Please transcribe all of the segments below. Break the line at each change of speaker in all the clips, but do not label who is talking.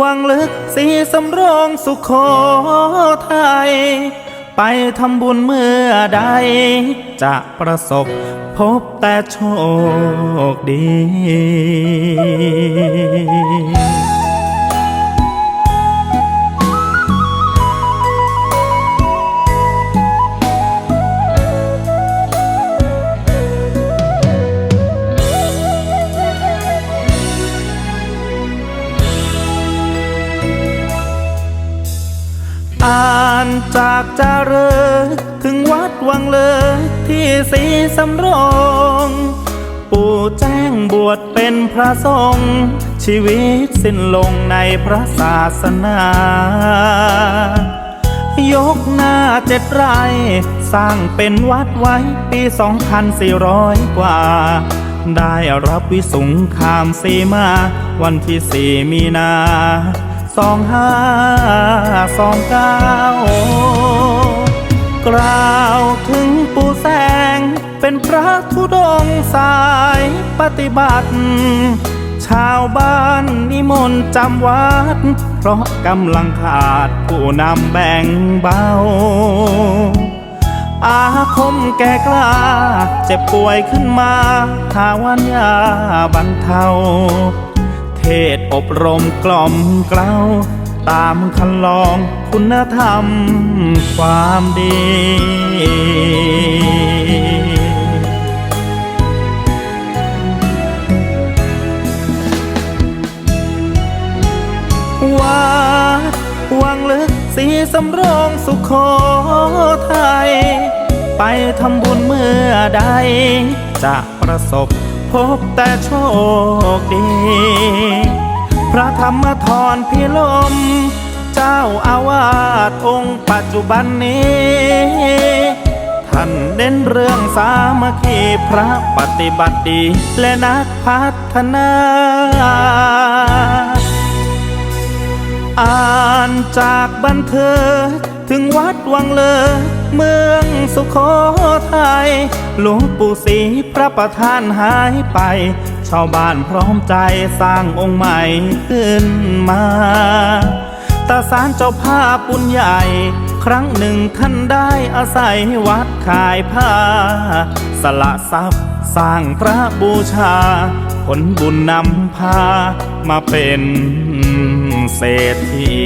วังลึกสีสำโรงสุขโขทัยไปทำบุญเมื่อใด จะประสบพบแต่โชคดี อ่านจากจารึกถึงวัดวังเลิกที่สีสำโรงปู่แจ้งบวชเป็นพระสงฆ์ชีวิตสิ้นลงในพระศาสนา ยกหน้าเจ็ดไร่สร้างเป็นวัดไว้ปี 2,400 กว่า ได้รับวิสุงคามสีมา วันที่สี่มีนา สองห้าสองเก้ากล่าวถึงปู่แสง เป็นพระธุดงค์สายปฏิบัติ ชาวบ้านนิมนต์จำวัด เพราะกำลังขาดผู้นำแบ่งเบา อาคมแก่กล้า เจ็บป่วยขึ้นมาหาวันยาบรรเทา ศอบรมกล่อมเกลาตามคันลองคุณธรรมความดีวัดวังลึกสีสำโรงสุขโขทัยไปทำบุญเมื่อใด จะประสบพบแต่โชคดี พระธรรมทรพิลม เจ้าอาวาสองค์ปัจจุบันนี้ ท่านเน้นเรื่องสามัคคีพระปฏิบัติดีและนักพัฒนาอ่านจากบันเทิงถึงวัดวังเลอเมืองสุขโขทัยหลวงปู่ศรีพระประธานหายไป ชาวบ้านพร้อมใจสร้างองค์ใหม่ขึ้นมาตาสารเจ้าภาพปุญใหญ่ ครั้งหนึ่งท่านได้อาศัยวัดขายผ้า สละทรัพย์สร้างพระบูชา ผลบุญนำพามาเป็นเศรษฐี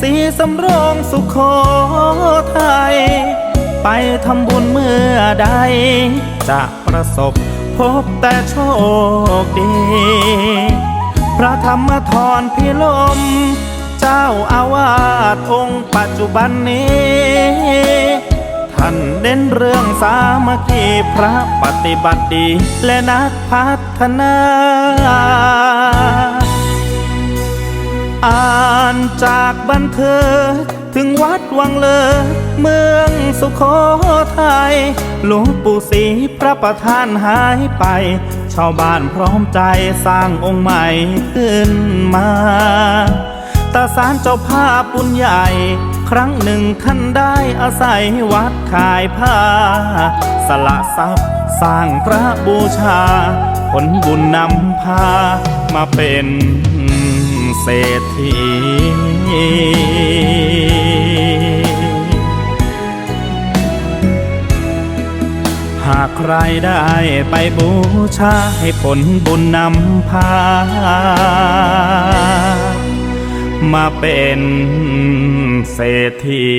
สีสำโรงสุขโขทัยไปทำบุญเมื่อใด จะประสบพบแต่โชคดี พระธรรมทรพิลม เจ้าอาวาสองค์ปัจจุบันนี้ ท่านเน้นเรื่องสามัคคีพระปฏิบัติดีและนักพัฒนาอา นจากบันเทิงถึงวัดวังเลอเมืองสุขโขทัยหลวงปู่ศรีพระประธานหายไป ชาวบ้านพร้อมใจสร้างองค์ใหม่ขึ้นมาตาสารเจ้าภาพปุญใหญ่ ครั้งหนึ่งท่านได้อาศัยวัดขายผ้า สละทรัพย์สร้างพระบูชา ผลบุญนำพามาเป็น เศรษฐีหากใครได้ไปบูชาให้ผลบุญนำพา มาเป็นเศรษฐี